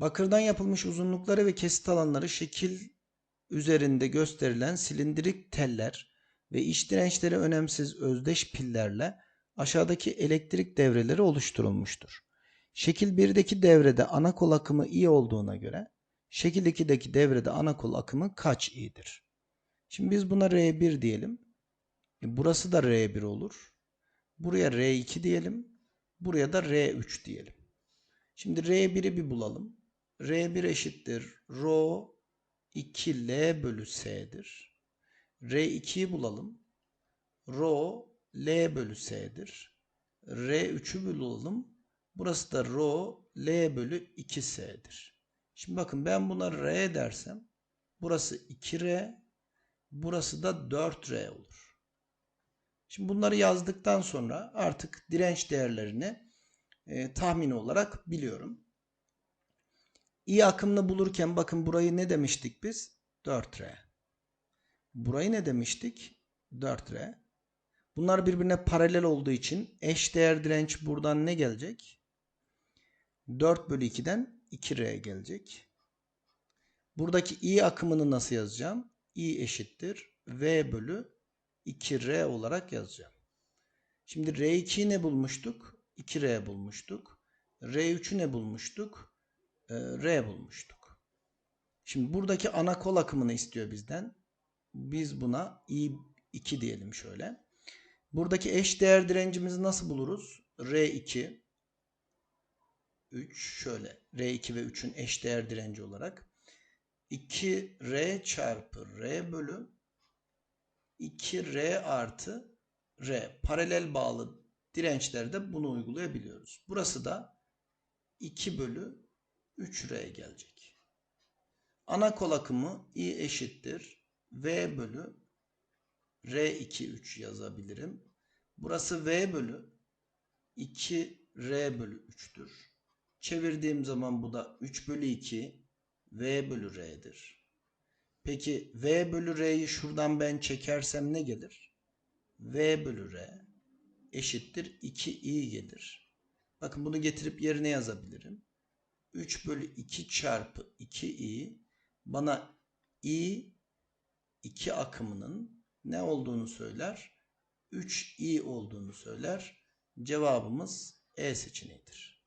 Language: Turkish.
Bakırdan yapılmış uzunlukları ve kesit alanları şekil üzerinde gösterilen silindirik teller ve iç dirençleri önemsiz özdeş pillerle aşağıdaki elektrik devreleri oluşturulmuştur. Şekil 1'deki devrede ana kol akımı i olduğuna göre şekil 2'deki devrede ana kol akımı kaç i'dir? Şimdi biz buna R1 diyelim. E, burası da R1 olur. Buraya R2 diyelim. Buraya da R3 diyelim. Şimdi R1'i bir bulalım. R1 eşittir Rho 2L bölü S'dir. R2'yi bulalım. Rho L bölü S'dir. R3'ü bulalım. Burası da Rho L bölü 2S'dir. Şimdi bakın ben buna R dersem burası 2R burası da 4R olur. Şimdi bunları yazdıktan sonra artık direnç değerlerini e, tahmin olarak biliyorum. İ akımını bulurken bakın burayı ne demiştik biz? 4R. Burayı ne demiştik? 4R. Bunlar birbirine paralel olduğu için eş değer direnç buradan ne gelecek? 4 bölü 2'den 2R gelecek. Buradaki I akımını nasıl yazacağım? I eşittir V bölü 2R olarak yazacağım. Şimdi R2'yi ne bulmuştuk? 2R bulmuştuk. R3'ü ne bulmuştuk? Ee, R bulmuştuk. Şimdi buradaki ana kol akımını istiyor bizden. Biz buna I2 diyelim şöyle. Buradaki eş değer direncimizi nasıl buluruz? R2 3 şöyle R2 ve 3'ün eş değer direnci olarak 2R çarpı R bölü 2R artı R paralel bağlı dirençlerde bunu uygulayabiliyoruz. Burası da 2 bölü 3R gelecek. Ana kol akımı I eşittir V bölü R2 3 yazabilirim. Burası V bölü 2R bölü 3'tür. Çevirdiğim zaman bu da 3 bölü 2 V bölü R'dir. Peki V bölü R'yi şuradan ben çekersem ne gelir? V bölü R eşittir 2i gelir. Bakın bunu getirip yerine yazabilirim. 3 bölü 2 çarpı 2i bana i 2 akımının ne olduğunu söyler? 3i olduğunu söyler. Cevabımız E seçeneğidir.